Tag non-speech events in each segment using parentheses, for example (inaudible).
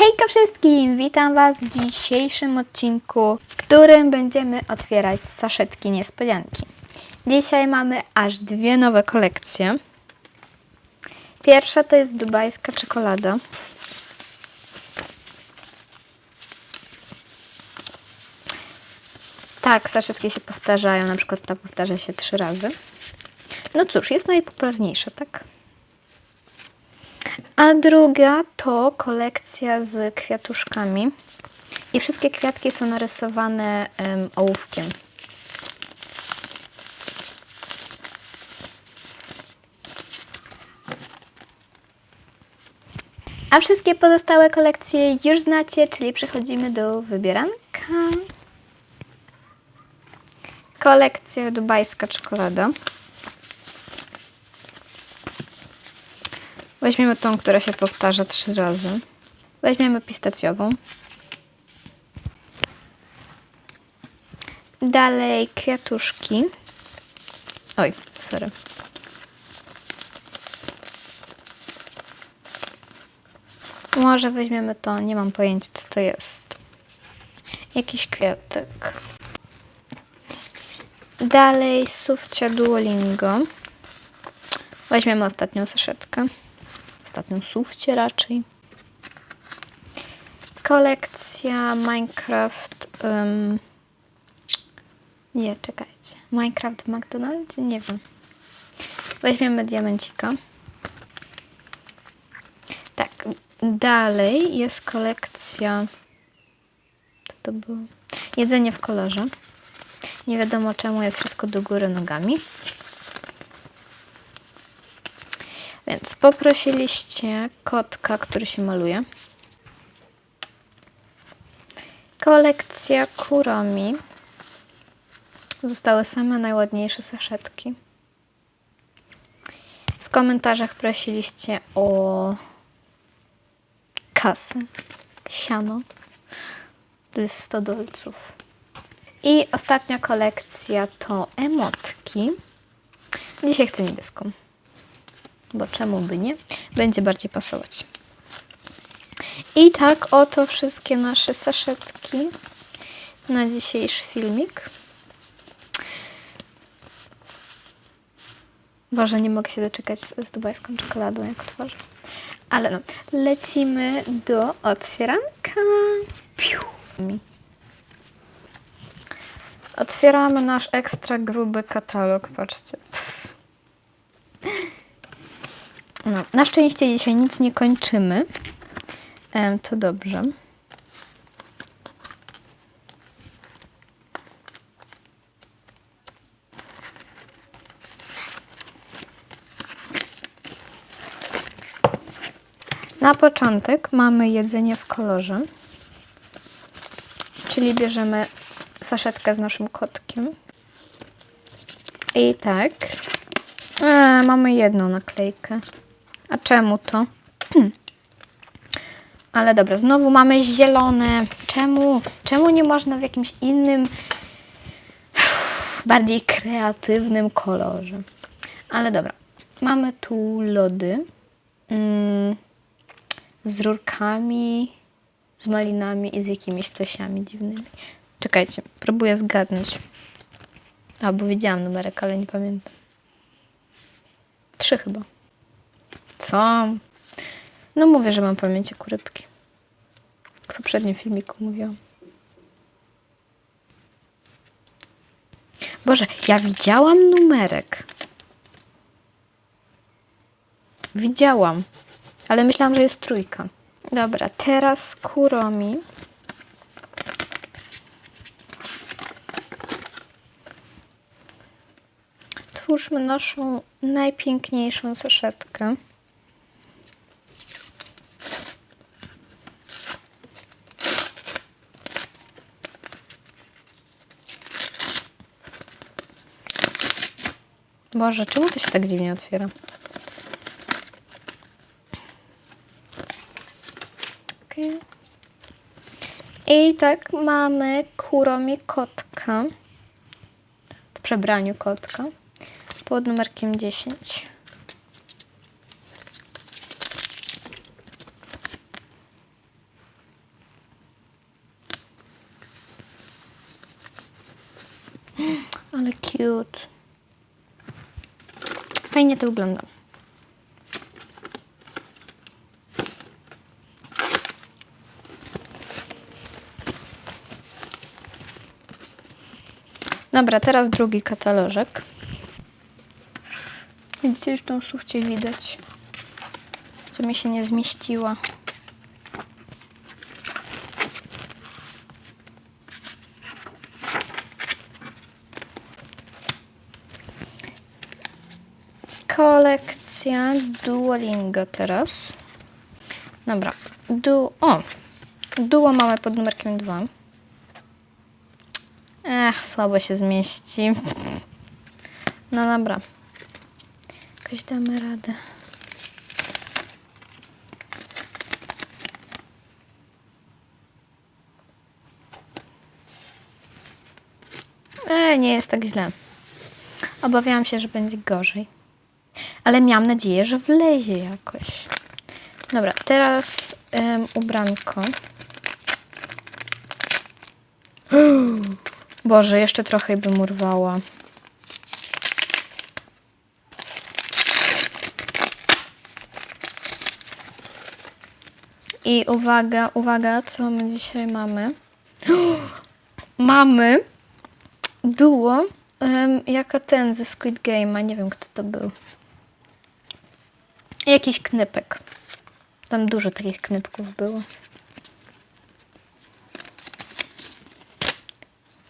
Hejka wszystkim! Witam Was w dzisiejszym odcinku, w którym będziemy otwierać saszetki niespodzianki. Dzisiaj mamy aż dwie nowe kolekcje. Pierwsza to jest dubajska czekolada. Tak, saszetki się powtarzają, na przykład ta powtarza się trzy razy. No cóż, jest najpopularniejsza, tak? A druga to kolekcja z kwiatuszkami. I wszystkie kwiatki są narysowane em, ołówkiem. A wszystkie pozostałe kolekcje już znacie, czyli przechodzimy do wybieranka. Kolekcja dubajska czekolada. Weźmiemy tą, która się powtarza trzy razy. Weźmiemy pistacjową. Dalej kwiatuszki. Oj, sorry. Może weźmiemy to, nie mam pojęcia co to jest. Jakiś kwiatek. Dalej sufcia Duolingo. Weźmiemy ostatnią saszetkę. Ostatnią sufcie raczej. Kolekcja Minecraft. Um, nie, czekajcie. Minecraft w McDonaldzie? Nie wiem. Weźmiemy diamencika. Tak, dalej jest kolekcja. Co to było? Jedzenie w kolorze. Nie wiadomo czemu jest wszystko do góry nogami. Więc poprosiliście kotka, który się maluje. Kolekcja kuromi. Zostały same najładniejsze saszetki. W komentarzach prosiliście o kasę, siano. To jest 100 dolców. I ostatnia kolekcja to emotki. Dzisiaj chcę niebieską bo czemu by nie? Będzie bardziej pasować. I tak oto wszystkie nasze saszetki na dzisiejszy filmik. Boże, nie mogę się doczekać z, dubajską czekoladą, jak otworzę. Ale no, lecimy do otwieranka. Piu. Otwieramy nasz ekstra gruby katalog, patrzcie. Pff. No, na szczęście dzisiaj nic nie kończymy. Em, to dobrze. Na początek mamy jedzenie w kolorze. Czyli bierzemy saszetkę z naszym kotkiem. I tak. E, mamy jedną naklejkę. A czemu to? Hmm. Ale dobra, znowu mamy zielone. Czemu? Czemu nie można w jakimś innym, bardziej kreatywnym kolorze? Ale dobra, mamy tu lody mm, z rurkami, z malinami i z jakimiś cosiami dziwnymi. Czekajcie, próbuję zgadnąć. Albo widziałam numerek, ale nie pamiętam. Trzy chyba. Co? No mówię, że mam pamięć jak. W poprzednim filmiku mówiłam. Boże, ja widziałam numerek. Widziałam, ale myślałam, że jest trójka. Dobra, teraz kuromi. Twórzmy naszą najpiękniejszą saszetkę. Boże, czemu to się tak dziwnie otwiera? Okay. I tak mamy Kuromi kotka w przebraniu kotka pod numerkiem 10. Ale cute. Fajnie to wygląda. Dobra, teraz drugi katalożek. Widzicie, już tą sufcie widać, co mi się nie zmieściła. Kolekcja Duolingo teraz. Dobra. Du o! Duo mamy pod numerkiem 2. Ech, słabo się zmieści. No dobra. Jakoś damy radę. E, nie jest tak źle. Obawiałam się, że będzie gorzej. Ale miałam nadzieję, że wlezie jakoś. Dobra, teraz em, ubranko. (gasps) Boże, jeszcze trochę bym urwała. I uwaga, uwaga, co my dzisiaj mamy? (gasps) mamy duo um, jako ten ze Squid Game'a. Nie wiem, kto to był. Jakiś knypek. Tam dużo takich knypków było.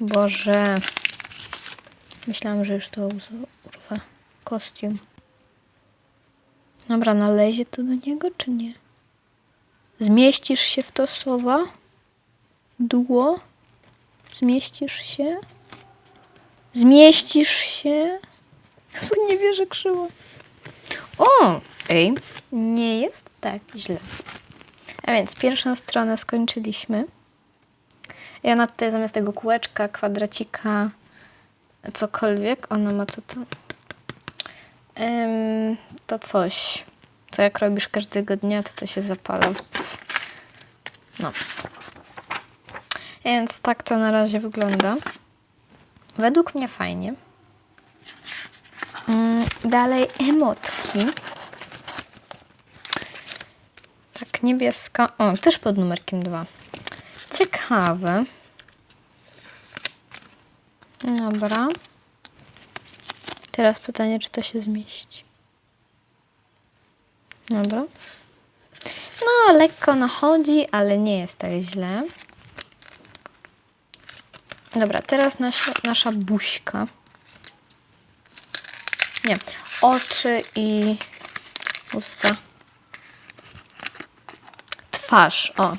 Boże. Myślałam, że już to urwę. Kostium. Dobra, nalezie to do niego, czy nie? Zmieścisz się w to, sowa? Duo? Zmieścisz się? Zmieścisz się? (laughs) Bo nie wierzę krzywo. O! Ej, nie jest tak źle. A więc pierwszą stronę skończyliśmy. I ona tutaj zamiast tego kółeczka, kwadracika, cokolwiek, ona ma to, to, em, to coś, co jak robisz każdego dnia, to to się zapala. No. Więc tak to na razie wygląda. Według mnie fajnie. Mm, Dalej emotki. Niebieska. O, też pod numerkiem 2. Ciekawe. Dobra. Teraz pytanie, czy to się zmieści. Dobra. No, lekko nachodzi, ale nie jest tak źle. Dobra, teraz nasza, nasza buźka. Nie, oczy i usta. Twarz, o.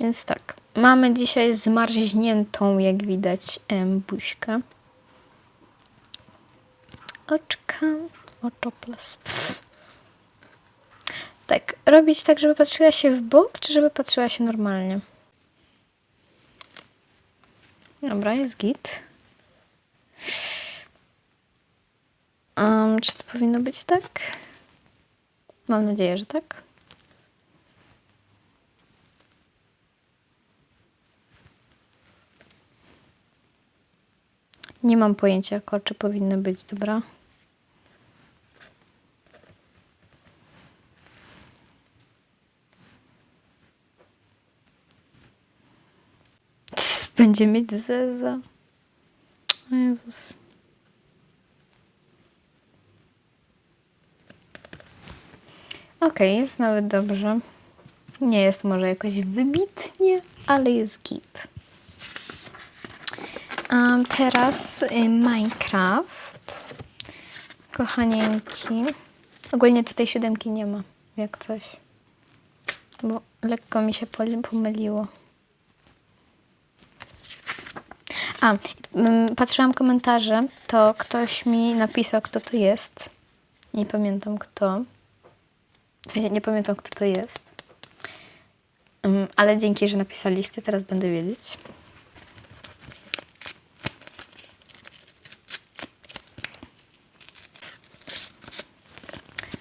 Więc tak, mamy dzisiaj zmarzniętą, jak widać, buźkę. Oczka, oczoplas. Pff. Tak, robić tak, żeby patrzyła się w bok, czy żeby patrzyła się normalnie? Dobra, jest git. Um, czy to powinno być tak? Mam nadzieję, że tak. Nie mam pojęcia, jak oczy powinny być, dobra? Będzie mieć zeza. O Jezus. Okej, jest nawet dobrze. Nie jest może jakoś wybitnie, ale jest git. Um, teraz y, Minecraft. Kochanieńki. Ogólnie tutaj siódemki nie ma, jak coś. Bo lekko mi się pomyliło. A, patrzyłam komentarze, to ktoś mi napisał, kto to jest. Nie pamiętam kto. W sensie nie pamiętam, kto to jest. Ale dzięki, że napisaliście, teraz będę wiedzieć.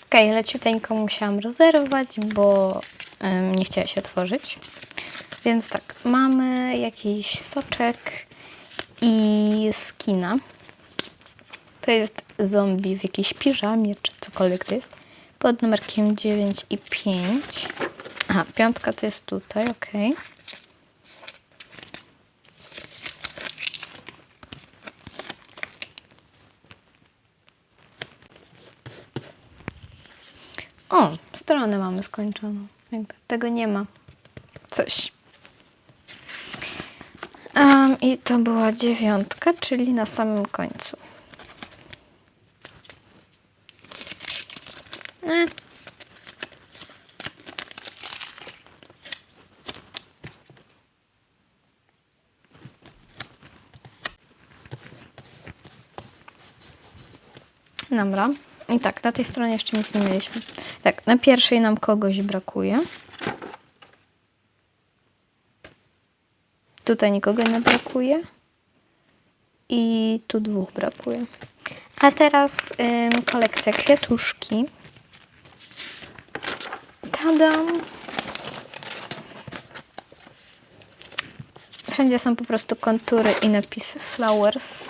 Okej, leciuteńko musiałam rozerwać, bo ym, nie chciała się otworzyć. Więc tak, mamy jakiś soczek i skina. To jest zombie w jakiejś piżamie, czy cokolwiek to jest. Pod numerkiem 9 i 5. Aha, piątka to jest tutaj, ok. O, stronę mamy skończoną. Jakby tego nie ma. Coś. Em, I to była dziewiątka, czyli na samym końcu. E. Dobra. I tak, na tej stronie jeszcze nic nie mieliśmy. Tak, na pierwszej nam kogoś brakuje. Tutaj nikogo nie brakuje. I tu dwóch brakuje. A teraz ym, kolekcja kwiatuszki. Tadam! Wszędzie są po prostu kontury i napisy flowers.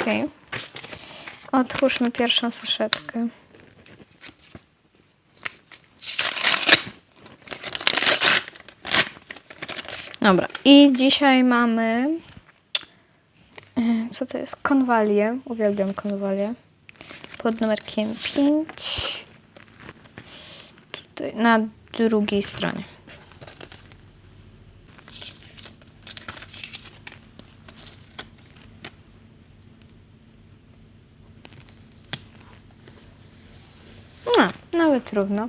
Okej. Otwórzmy pierwszą saszetkę. Dobra, i dzisiaj mamy. e, Co to jest? Konwalię. Uwielbiam konwalię. Pod numerkiem 5. Tutaj na drugiej stronie. Nawet trudno.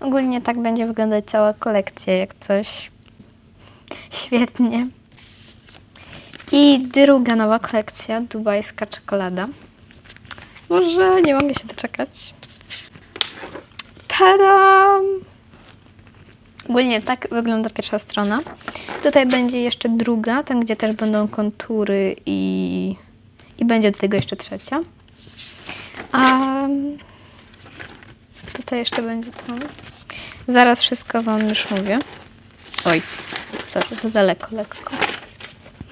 Ogólnie tak będzie wyglądać cała kolekcja, jak coś. Świetnie. I druga nowa kolekcja, dubajska czekolada. Może nie mogę się doczekać. Tadam! Ogólnie tak wygląda pierwsza strona. Tutaj będzie jeszcze druga, tam gdzie też będą kontury i, i będzie do tego jeszcze trzecia. A tutaj jeszcze będzie to. Zaraz wszystko Wam już mówię. Oj, sorry, za daleko, lekko.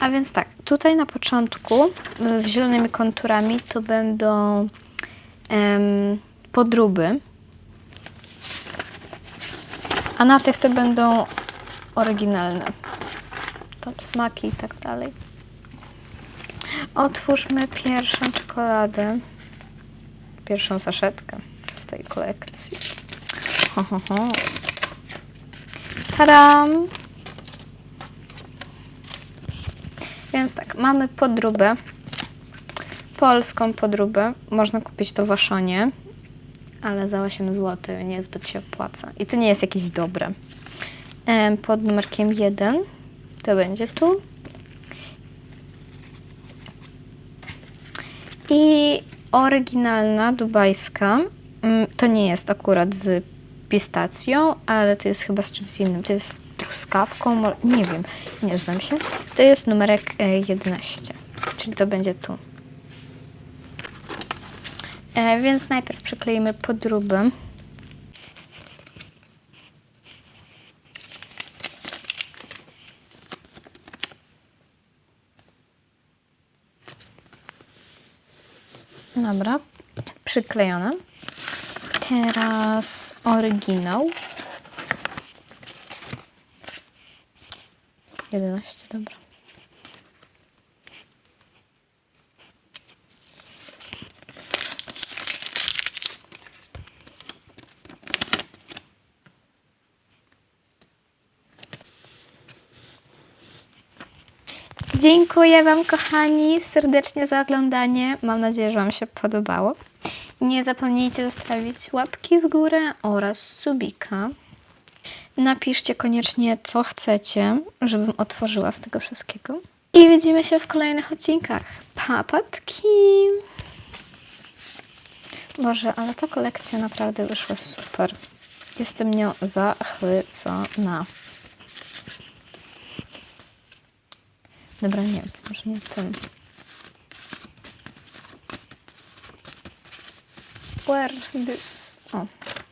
A więc tak, tutaj na początku y, z zielonymi konturami to będą em, podróby. A na tych to będą oryginalne. Tam smaki i tak dalej. Otwórzmy pierwszą czekoladę. Pierwszą saszetkę z tej kolekcji. Ho, ho, ho. Tadam! Więc tak, mamy podróbę. Polską podróbę. Można kupić to w Aszonie, ale za 8 zł niezbyt się opłaca. I to nie jest jakieś dobre. Pod numerkiem 1 to będzie tu. I oryginalna dubajska. Mm, To nie jest akurat z pistacją, ale to jest chyba z czymś innym. To jest z truskawką, nie wiem, nie znam się. To jest numerek e, 11, czyli to będzie tu. E, więc najpierw przykleimy podróby. Dobra, przyklejone. Teraz oryginał. 11, dobra. Dziękuję Wam, kochani, serdecznie za oglądanie. Mam nadzieję, że Wam się podobało. Nie zapomnijcie zostawić łapki w górę oraz subika. Napiszcie koniecznie, co chcecie, żebym otworzyła z tego wszystkiego. I widzimy się w kolejnych odcinkach. Papatki! Boże, ale ta kolekcja naprawdę wyszła super. Jestem nią zachwycona. Dobra, nie, może nie tym. Where this? O, oh.